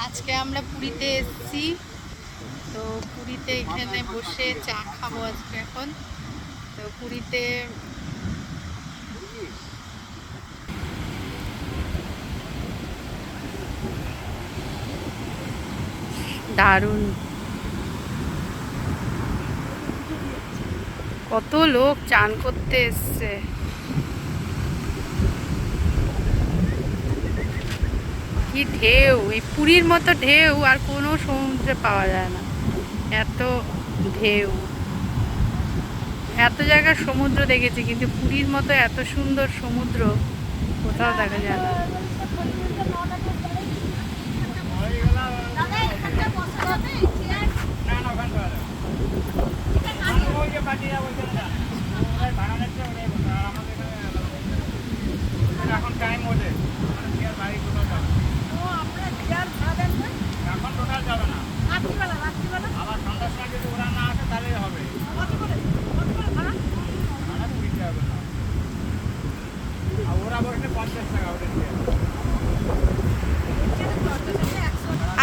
আজকে আমরা পুরীতে এসেছি। তো পুরীতে এখানে বসে চা খাব আজকে এখন। তো পুরীতে দারুণ। কত লোক চান করতে এসছে। কি ঢেউ, এই পুরীর মতো ঢেউ আর কোনো সমুদ্রে পাওয়া যায় না। এত ঢেউ। এত জায়গার সমুদ্র দেখেছি, কিন্তু পুরীর মতো এত সুন্দর সমুদ্র কোথাও দেখা যায় না। এখন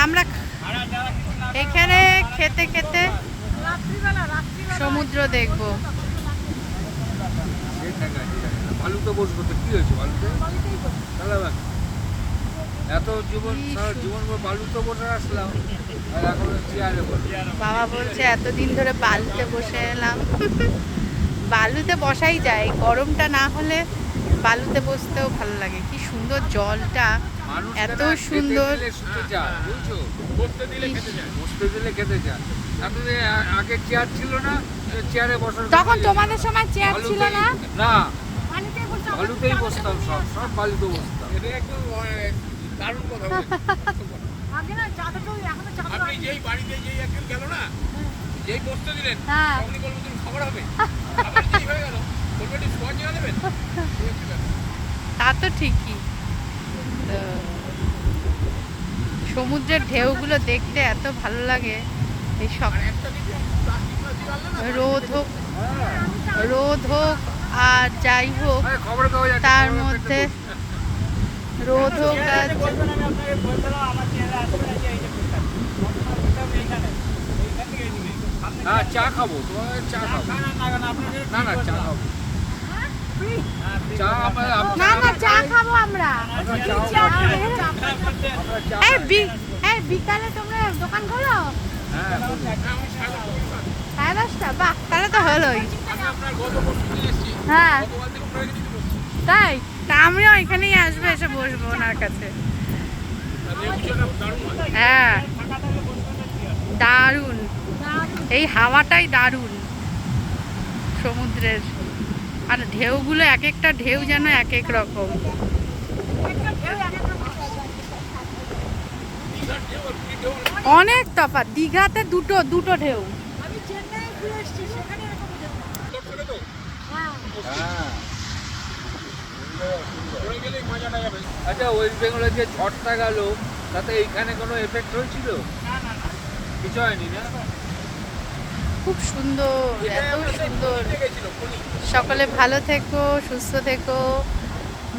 আমরা এখানে খেতে খেতে সমুদ্র দেখব। তো এত জীবন জীবন বসে আসলাম বাবা বলছে, এতদিন ধরে বালুতে বসে এলাম। বালুতে বসাই যায়, গরমটা না হলে বালুতে বসতেও ভালো লাগে। কি সুন্দর জলটা এত সুন্দর। দিলে শুতে চায় বুঝছ? বসতে দিলে খেতে যায় বসতে দিলে খেতে চায়। এতদিন আগে চেয়ার ছিল না চেয়ারে বসার তখন তোমাদের সময় চেয়ার ছিল না? না। বালুতেই বসতাম সব সব বালুতে বসতাম। এটা একটু দারুণ কথা বলেছে। আপনি যেই বাড়িতে যেই একজন গেল না যেই বসতে দিলেন হ্যাঁ। তখনই বলব তুমি খবর হবে আবার যেই হয়ে গেল বলবে একটু সোয়া চেয়ে দেবেন এই হচ্ছে ব্যাপার। তা তো ঠিকই। সমুদ্রের ঢেউগুলো দেখতে এত ভালো লাগে। এই সব রোদ হোক রোদ হোক আর যাই হোক, তার মধ্যে রোদ হোক আর হ্যাঁ চা খাব চা খাব। না না, চা খাব। না না আমরা। বিকালে তোমরা দোকান বাহ, তাহলে তো হ্যাঁ। তাই? তা আমিও এখানেই আসব, এসে বসবো ওনার কাছে। হ্যাঁ। দারুণ। এই হাওয়াটাই দারুণ। সমুদ্রের। আর ঢেউগুলো এক একটা ঢেউ যেন এক এক রকম। অনেক তফাৎ দীঘাতে দুটো দুটো ঢেউ। আচ্ছা ওয়েস্ট বেঙ্গলের যে ঝড়টা গেল তাতে এইখানে কোনো এফেক্ট হয়েছিল? কিছু হয়নি না? খুব সুন্দর এত সুন্দর সকলে ভালো থেকো সুস্থ থেকো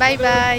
বাই বাই